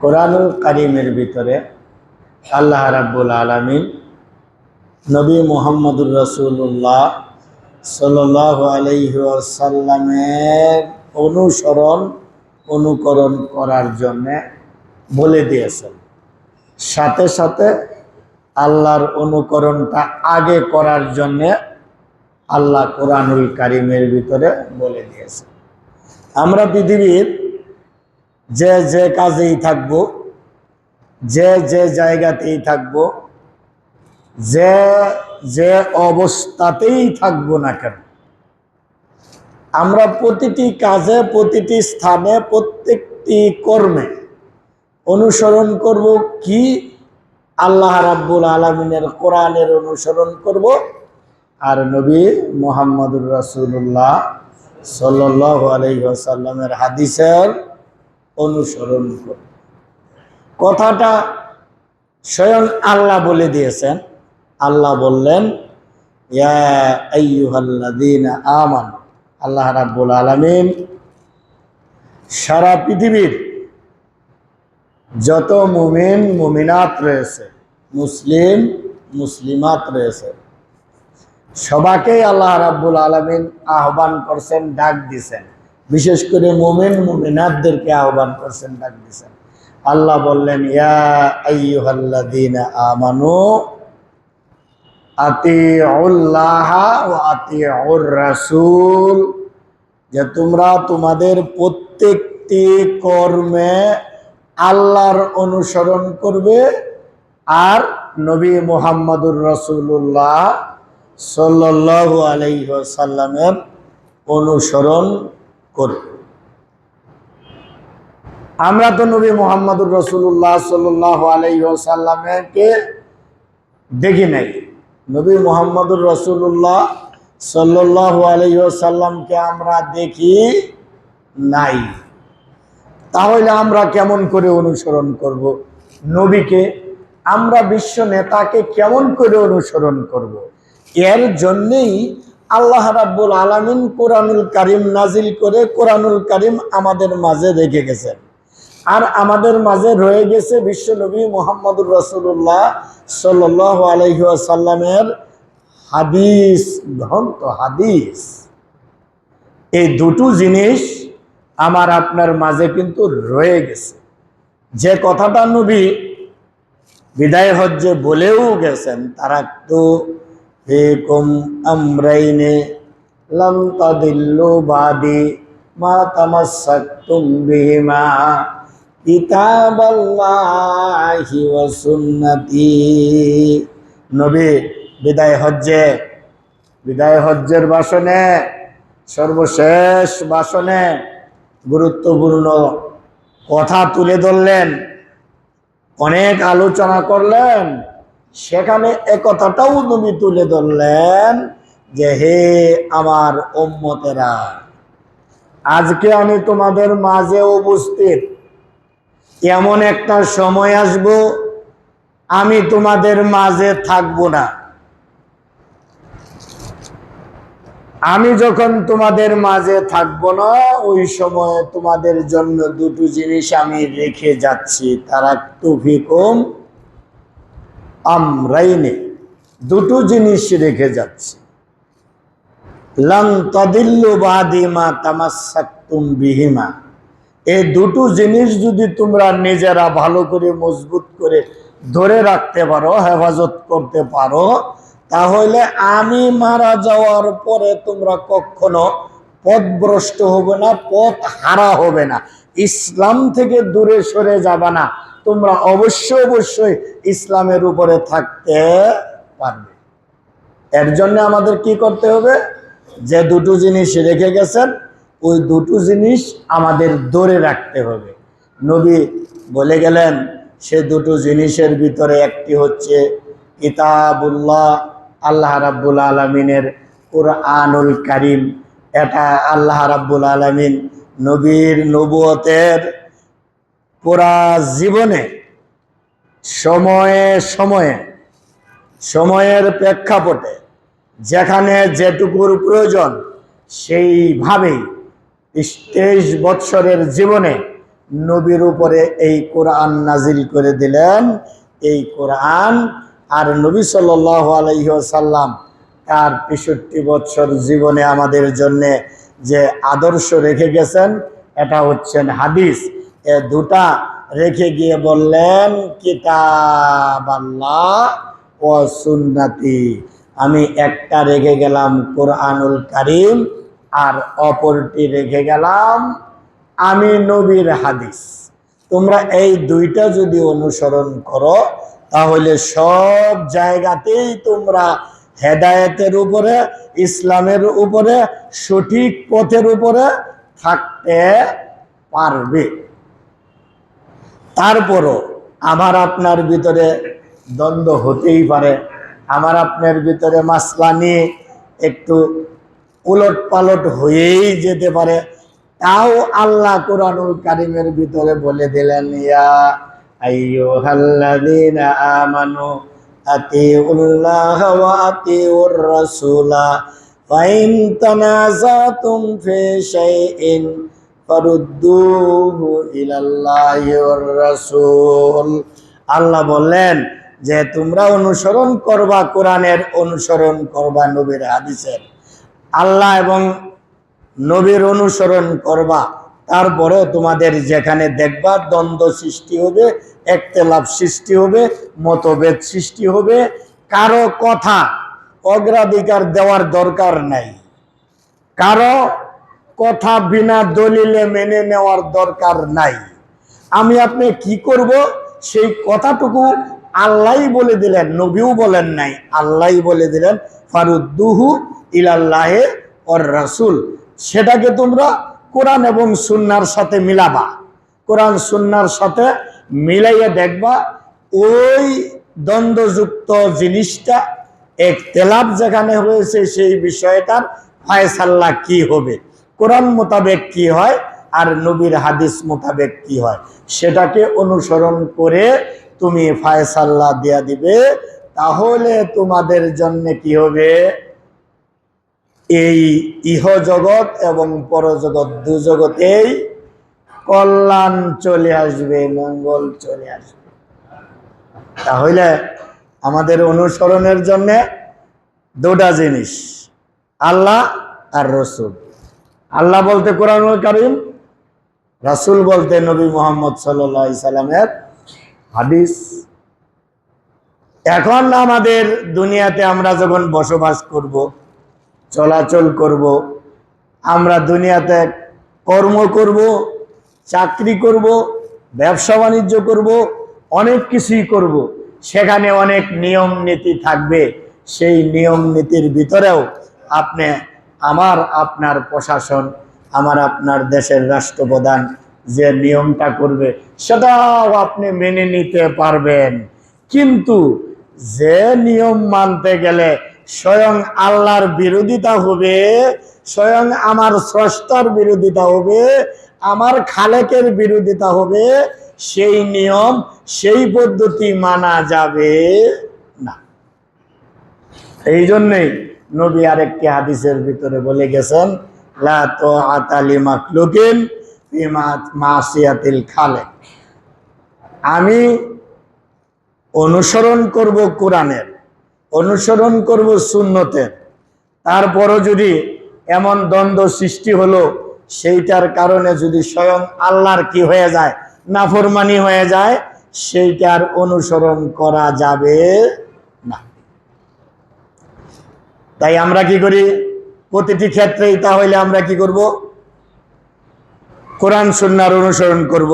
কোরআনুল কারিমের ভিতরে আল্লাহ রাব্বুল আলমিন নবী মুহাম্মদুর রসুল্লাহ সাল্লাহ আলহ্লামের অনুসরণ, অনুকরণ করার জন্যে বলে দিয়েছেন। সাথে সাথে আল্লাহর অনুকরণটা আগে করার জন্যে আল্লাহ কোরআনুল কারিমের ভিতরে বলে দিয়েছেন। আমরা পৃথিবীর যে যে কাজেই থাকব, যে যে জায়গাতেই থাকব, যে যে অবস্থাতেই থাকব না কেন, আমরা প্রতিটি কাজে, প্রতিটি স্থানে, প্রত্যেকটি কর্মে অনুসরণ করব কি? আল্লাহ রাব্বুল আলমিনের কোরআনের অনুসরণ করব আর নবী মোহাম্মদুর রাসুল্লাহ সাল্লাহ আলহিহাসাল্লামের হাদিসের অনুসরণ করব কথাটা স্বয়ং আল্লাহ বলে দিয়েছেন। আল্লাহ বললেন আইয়ুহাল্লাযীনা আল্লাহ রাব্বুল আলামিন সারা পৃথিবীর যত মুমিন, মুমিনাত রয়েছে, মুসলিম, মুসলিমাত রয়েছে সবাকেই আল্লাহ রাব্বুল আলামিন আহ্বান করছেন, ডাক দিছেন বিশেষ করে মোমেন মুমিনাতদেরকে আহ্বান করছেন, ডাক দিছেন। আল্লাহ বললেন, ইয়া আমানু আতিউল্লাহ ওয়া আতিউর রাসূল যে তোমরা তোমাদের প্রত্যেকটি কর্মে আল্লাহর অনুসরণ করবে আর নবী মুহাম্মদুর রসুল্লাহ আলাইহি সাল্লামের অনুসরণ করবে। আমরা তো নবী মোহাম্মদুর রসুল্লাহ সাল্লাহ আলাইসাল্লামকে দেখি নাই। নবী মোহাম্মদুর রসুল্লাহ সাল্লাহ আলাইসাল্লামকে আমরা দেখি নাই। তাহলে আমরা কেমন করে অনুসরণ করব? নবীকে, আমরা বিশ্ব নেতাকে কেমন করে অনুসরণ করব। এর জন্যেই আল্লাহ রাব্বুল আলামিন কোরআনুল কারিম নাজিল করে কোরআনুল কারিম আমাদের মাঝে রেখে গেছেন। আর আমাদের মাঝে রয়ে গেছে বিশ্বনবী মোহাম্মদুর রসুল্লাহ সাল্ল আলহিসাল্লামের হাদিস, গ্রন্থ হাদিস। এই দুটো জিনিস আমার আপনার মাঝে কিন্তু রয়ে গেছে। যে কথাটা নবী বিদায় হজ্জে বলেও গেছেন, তারা তো ফিকুম আমরাইনে লাম তাদিল্লু বাদি মা তামাসসাকতুম বিহিমা কিতাবাল্লাহি ওয়া সুন্নতি। নবী, বিদায় হজ্জে। বিদায় হজ্জের ভাষণে সর্বশেষ ভাষণে গুরুত্বপূর্ণ কথা তুলে ধরলেন, অনেক আলোচনা করলেন সেখানে একথাটাও নবী তুলে ধরলেন যে হে আমার ওম্মতেরা আজকে আমি তোমাদের মাঝে উপস্থিত। এমন একটা সময় আসব, আমি তোমাদের মাঝে থাকব না। আমি যখন তোমাদের মাঝে থাকব না, ওই সময় তোমাদের জন্য দুটো জিনিস আমি রেখে যাচ্ছি। তারা তুফিকম আমরাইনে দুটো জিনিস রেখে যাচ্ছে। লং তদিল্লু বাদিমা তামাসাক্তুম বিহিমা। এই দুটো জিনিস যদি তোমরা নিজেরা ভালো করে, মজবুত করে ধরে রাখতে পারো, হেফাজত করতে পারো, তাহলে আমি মারা যাওয়ার পরে তোমরা কখনো পথভ্রষ্ট হবে না পথ হারা হবে না। ইসলাম থেকে দূরে সরে যাবে না। তোমরা অবশ্যই অবশ্যই ইসলামের উপরে থাকতে পারবে। এর জন্য আমাদের কি করতে হবে? যে দুটো জিনিস রেখে গেছেন, ওই দুটো জিনিস আমাদের ধরে রাখতে হবে। নবী বলে গেলেন, সে দুটো জিনিসের ভিতরে একটি হচ্ছে কিতাবুল্লাহ, আল্লাহ রাব্বুল আলমিনের কোরআনুল কারিম। এটা আল্লাহ রাব্বুল আলমিন নবীর নবুয়তের পুরা জীবনে, সময়ে সময়ে, সময়ের প্রেক্ষাপটে যেখানে যেটুকুর প্রয়োজন সেইভাবেই তেইশ বৎসরের জীবনে নবীর উপরে এই কোরআন নাজিল করে দিলেন। এই কোরআন আর নবী সাল্লাহ আলহ্লাম তার তেষট্টি বছর জীবনে আমাদের জন্যে যে আদর্শ রেখে গেছেন, এটা হচ্ছেন হাদিস। দুটা রেখে গিয়ে বললেন, কিতাব আল্লাহ ও সুন্নাতি। আমি একটা রেখে গেলাম কোরআনুল কারিম আর অপরটি রেখে গেলাম আমি নবীর হাদিস। তোমরা এই দুইটা যদি অনুসরণ করো, তাহলে সব জায়গাতেই তোমরা হেদায়েতের উপরে, ইসলামের উপরে, সঠিক পথের উপরে থাকতে পারবে। তারপরও আমার আপনার ভিতরে দ্বন্দ্ব হতেই পারে। আমার আপনার ভিতরে মাসলা নিয়ে একটু উলট পালট হয়েই যেতে পারে। তাও আল্লাহ কোরআনুল কারিমের ভিতরে বলে দিলেন, ইয়া আইয়ুহাল্লাযীনা আমানু আতিউল্লাহ ওয়া আতিউর রাসূলা, ফাইন তানাযাতুম ফি শাইইন ফারুদ্দুহু রাসূল। আল্লাহ বললেন যে, তোমরা অনুসরণ করবা কোরআনের অনুসরণ করবা নবীর হাদিসের। আল্লাহ এবং নবীর অনুসরণ করবা। তারপরেও তোমাদের যেখানে দেখবা দ্বন্দ্ব সৃষ্টি হবে, একতেলাপ সৃষ্টি হবে, মতভেদ সৃষ্টি হবে। কারও কথা অগ্রাধিকার দেওয়ার দরকার নাই। কারও কথা বিনা দলিলে মেনে নেওয়ার দরকার নাই। আমি আপনি কি করব? সেই কথাটুকু আল্লাহ বলে দিলেন, নবীও বলেন নাই আল্লাহ বলে দিলেন, ফারুদ্দুহু ইলাল্লাহে ওর রাসুল। সেটাকে তোমরা কোরআন এবং সুন্নার সাথে মিলাবা। কোরআন সুন্নার সাথে মিলাইয়া দেখবা, ওই দ্বন্দ্বযুক্ত জিনিসটা এক তেলাপ যেখানে হয়েছে সেই বিষয়টার ফায়সাল্লা কি হবে? কোরআন মোতাবেক কি হয় আর নবীর হাদিস মোতাবেক কি হয়? সেটাকে অনুসরণ করে তুমি ফায়সাল্লা দিয়া দিবে, তাহলে তোমাদের জন্য কি হবে? এই ইহ জগৎ এবং পরজগৎ দু জগতেই কল্যাণ চলে আসবে, মঙ্গল চলে আসবে। তাহলে আমাদের অনুসরণের জন্য দুটা জিনিস, আল্লাহ আর রসুল। আল্লাহ বলতে কোরআনুল কারিম, রাসুল বলতে নবী মোহাম্মদ সাল্লা সাল্লামের হাদিস। এখন আমাদের দুনিয়াতে আমরা যখন বসবাস করব, চলাচল করব, আমরা দুনিয়াতে কর্ম করব, চাকরি করব, ব্যবসা বাণিজ্য করব, অনেক কিছুই করব, সেখানে অনেক নিয়ম নীতি থাকবে। সেই নিয়ম নীতির ভিতরেও আপনি আমার আপনার প্রশাসন, আমার আপনার দেশের রাষ্ট্রপ্রধান যে নিয়মটা করবে, সেটাও আপনি মেনে নিতে পারবেন। কিন্তু যে নিয়ম মানতে গেলে স্বয়ং আল্লাহর বিরোধিতা হবে, স্বয়ং আমার স্রষ্টার বিরোধিতা হবে, আমার খালেকের বিরোধিতা হবে, সেই নিয়ম, সেই পদ্ধতি মানা যাবে না। এই জন্যই নবী আরেকটি হাদিসের ভিতরে বলে গেছেন আমি অনুসরণ করব কোরআনের, অনুসরণ করব সুন্নতের। তারপরও যদি এমন দ্বন্দ্ব সৃষ্টি হলো, সেইটার কারণে যদি স্বয়ং আল্লাহর কি হয়ে যায়, নাফরমানি হয়ে যায়, সেইটার অনুসরণ করা যাবে তাই আমরা কি করি? প্রতিটি ক্ষেত্রেই তাহলে আমরা কি করব? কোরআন সুন্নার অনুসরণ করব।